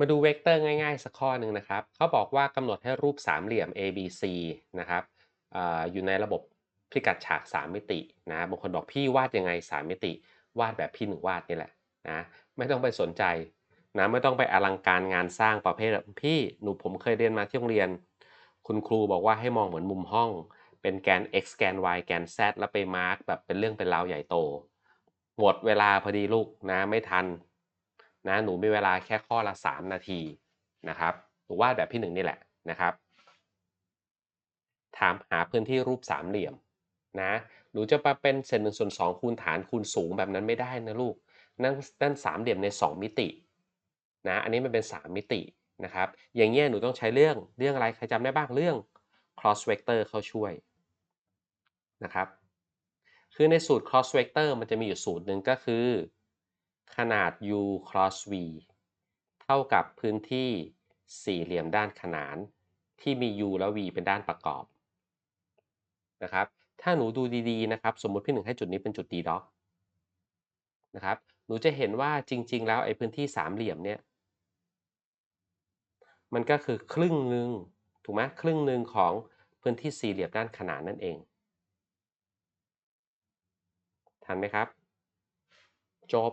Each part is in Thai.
มาดูเวกเตอร์ง่ายๆ สักข้อหนึ่งนะครับเขาบอกว่ากำหนดให้รูปสามเหลี่ยม ABC นะครับออยู่ในระบบพิกัดฉาก 3 มิตินะบางคนบอกพี่วาดยังไง 3 มิติ วาดแบบพี่หนึ่งวาดนี่แหละนะไม่ต้องไปสนใจนะไม่ต้องไปอลังการงานสร้างประเภทพี่หนูผมเคยเรียนมาที่โรงเรียน คุณครูบอกว่าให้มองเหมือนมุมห้อง เป็นแกน x แกน y แกน z แล้วไปมาร์กแบบเป็นเรื่องเป็นราวใหญ่โตหมดเวลาพอดีลูกนะไม่ทัน นะหนูมีเวลาแค่ข้อละ 3 นาทีนะครับหนูวาดแบบพี่หนึ่งนี่แหละนะครับ ถามหาพื้นที่รูปสามเหลี่ยมนะหนูจะมาเป็นเศษหนึ่งส่วนสองคูณฐานคูณสูงแบบนั้นไม่ได้นะลูกนั่นนั่นสามเหลี่ยมใน 2 มิตินะอันนี้มันเป็น 3 มิตินะครับ อย่างเงี้ยหนูต้องใช้เรื่องเรื่องอะไรใครจำได้บ้างเรื่อง cross vector เข้าช่วยนะครับ คือในสูตร cross vector มันจะมีอยู่สูตรหนึ่งก็คือ ขนาด u cross v เท่ากับพื้นที่สี่เหลี่ยมด้านขนาน ที่มี u และ v เป็นด้านประกอบนะครับ ถ้าหนูดูดีๆนะครับ สมมติพี่หนึ่งให้จุดนี้เป็นจุด d ด็อกนะครับ หนูจะเห็นว่าจริง ๆ แล้วไอ้พื้นที่สามเหลี่ยมเนี่ย มันก็คือครึ่งหนึ่งถูกไหมครึ่งหนึ่งของพื้นที่สี่เหลี่ยมด้านขนานนั่นเอง ทันไหมครับ จบ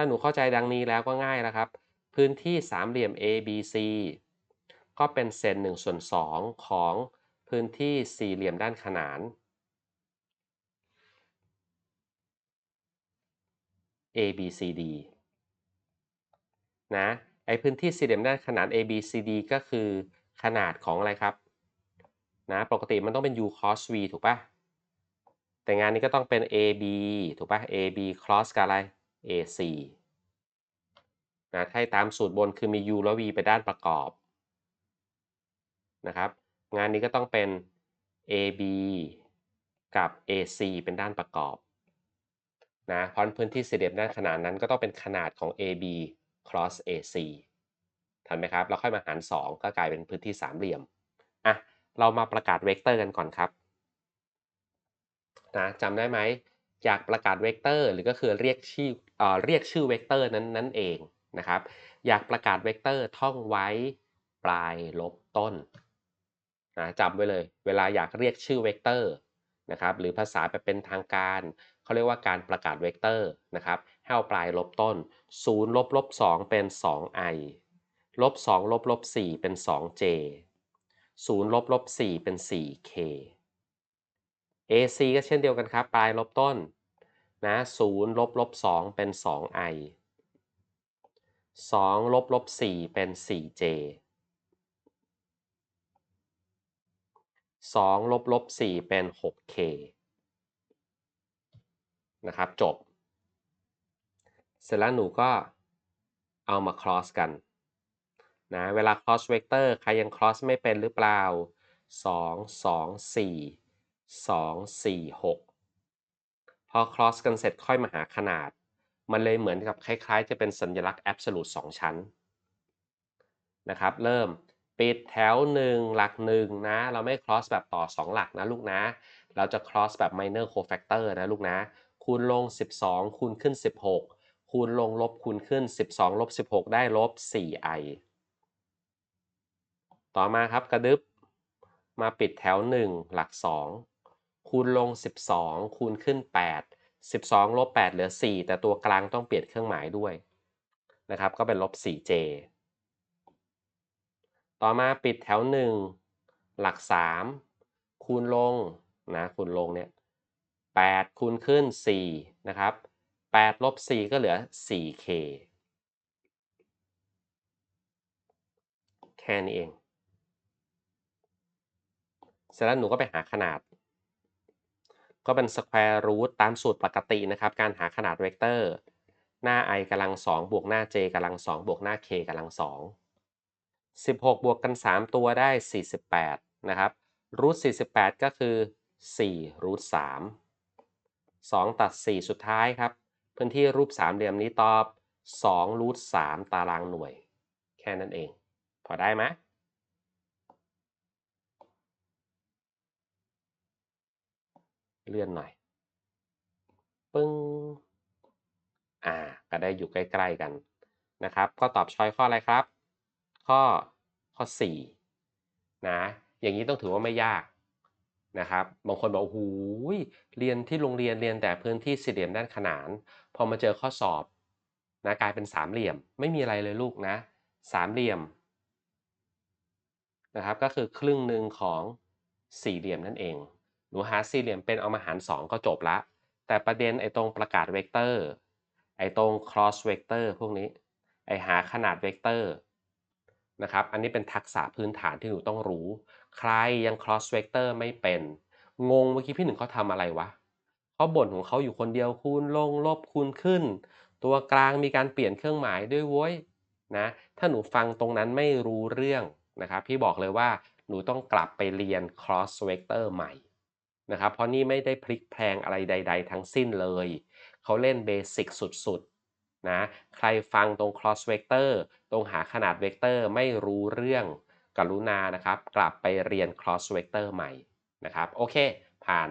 ถ้าหนูเข้าใจดังนี้แล้วก็ง่ายแล้วครับ พื้นที่สามเหลี่ยม ABC ก็เป็นเศษ1ส่วน2ของพื้นที่สี่เหลี่ยมด้านขนาน ABCD นะ ไอพื้นที่สี่เหลี่ยมด้านขนาน ABCD ก็คือขนาดของอะไรครับ นะ ปกติมันต้องเป็น U cos V ถูกปะแต่งานนี้ก็ต้องเป็น AB ถูกปะ AB cross กับอะไร AC นะถ้าตามสูตรบนคือมี U และ V ไปด้านประกอบนะครับ งานนี้ก็ต้องเป็น AB กับ AC เป็นด้านประกอบนะเพราะพื้นที่สี่เหลี่ยมด้านขนานนั้นก็ต้องเป็นขนาดของ AB cross AC ทันไหมครับ เราค่อยมาหาร 2 ก็กลายเป็นพื้นที่สามเหลี่ยมอะเรามาประกาศเวกเตอร์กันก่อนครับนะจำได้ไหมอยากประกาศเวกเตอร์ หรือก็คือเรียกชื่อ เอ่อเรียกชื่อเวกเตอร์นั้นนั่นเองนะครับ อยากประกาศเวกเตอร์ท่องไว้ปลายลบต้นนะจำไว้เลย เวลาอยากเรียกชื่อเวกเตอร์นะครับ หรือภาษาแบบเป็นทางการเขาเรียกว่าการประกาศเวกเตอร์นะครับให้เอาปลายลบต้น0ลบลบ2เป็น 2i ลบ2ลบลบ4เป็น 2j 0ลบลบ4เป็น 4k AC ก็เช่นเดียวกันครับ ปลายลบต้น นะ0ลบลบ2เป็น 2i 2ลบลบ4เป็น 4j 2ลบลบ4เป็น 6k นะครับจบ เสร็จแล้วหนูก็เอามา cross กันนะเวลา cross vector ใครยัง cross ไม่เป็นหรือเปล่า 2 2 4 2 4 6 พอ cross กันเสร็จค่อยมาหาขนาด มันเลยเหมือนกับคล้ายๆ จะเป็นสัญลักษณ์ absolute 2 ชั้นนะครับ เริ่มปิดแถว 1 หลัก1นะ เราไม่ cross แบบต่อ 2 หลักนะลูกนะ เราจะ cross แบบ minor cofactor นะลูกนะ คูณลง 12 คูณขึ้น 16 คูณลงลบคูณขึ้น 12 ลบ 16 ได้ลบ 4i ต่อมาครับกระดึบมาปิดแถว 1 หลัก 2 คูณลง 12 คูณขึ้น 8 12ลบ8เหลือ 4 แต่ตัวกลางต้องเปลี่ยนเครื่องหมายด้วยนะครับ ก็เป็นลบ 4j ต่อมาปิดแถว 1 หลัก 3 คูณลงนะคูณลงเนี่ย8คูณขึ้น 4 นะครับ8ลบ4ก็เหลือ 4k แค่นี้เอง เสร็จแล้วหนูก็ไปหาขนาด ก็เป็น square root ตามสูตรปกตินะครับ การหาขนาดเวกเตอร์ หน้า i กำลัง2บวกหน้า j กำลัง2บวกหน้า k กำลัง2 16 บวกกัน 3 ตัวได้ 48 นะครับรูท48 ก็คือ4รูท3 2 ตัด 4 สุดท้ายครับ พื้นที่รูปสามเหลี่ยมนี้ตอบ2รูท3ตารางหน่วย แค่นั้นเอง พอได้ไหม เลื่อนหน่อย ปึ้ง อ่า ก็ได้อยู่ใกล้ ๆกันนะครับ ก็ตอบช้อยข้ออะไรครับ ข้อข้อ4นะ อย่างนี้ต้องถือว่าไม่ยากนะครับ บางคนบอกโอ้โหเรียนที่โรงเรียนเรียนแต่พื้นที่สี่เหลี่ยมด้านขนาน พอมาเจอข้อสอบนะกลายเป็นสามเหลี่ยม ไม่มีอะไรเลยลูกนะ สามเหลี่ยมนะครับ ก็คือครึ่งหนึ่งของสี่เหลี่ยมนั่นเอง หนูหาสี่เหลี่ยมเป็นเอามาหาร 2 ก็จบละ แต่ประเด็นไอ้ตรงประกาศเวกเตอร์ ไอ้ตรง cross vector พวกนี้ ไอ้หาขนาดเวกเตอร์นะครับ อันนี้เป็นทักษะพื้นฐานที่หนูต้องรู้ ใครยัง cross vector ไม่เป็น งงเมื่อกี้พี่หนึ่งเขาทำอะไรวะเขาบ่นของเขาอยู่คนเดียวคูณลงลบคูณขึ้น ตัวกลางมีการเปลี่ยนเครื่องหมายด้วยโว้ยนะ ถ้าหนูฟังตรงนั้นไม่รู้เรื่องนะครับ พี่บอกเลยว่าหนูต้องกลับไปเรียน cross vector ใหม่ นะครับ เพราะนี่ไม่ได้พลิกแพลงอะไรใด ๆ ทั้งสิ้นเลย เขาเล่นเบสิกสุดๆนะใครฟังตรง cross vector ตรงหาขนาดเวกเตอร์ไม่รู้เรื่องกรุณานะครับ กลับไปเรียน cross vector ใหม่นะครับ โอเค ผ่าน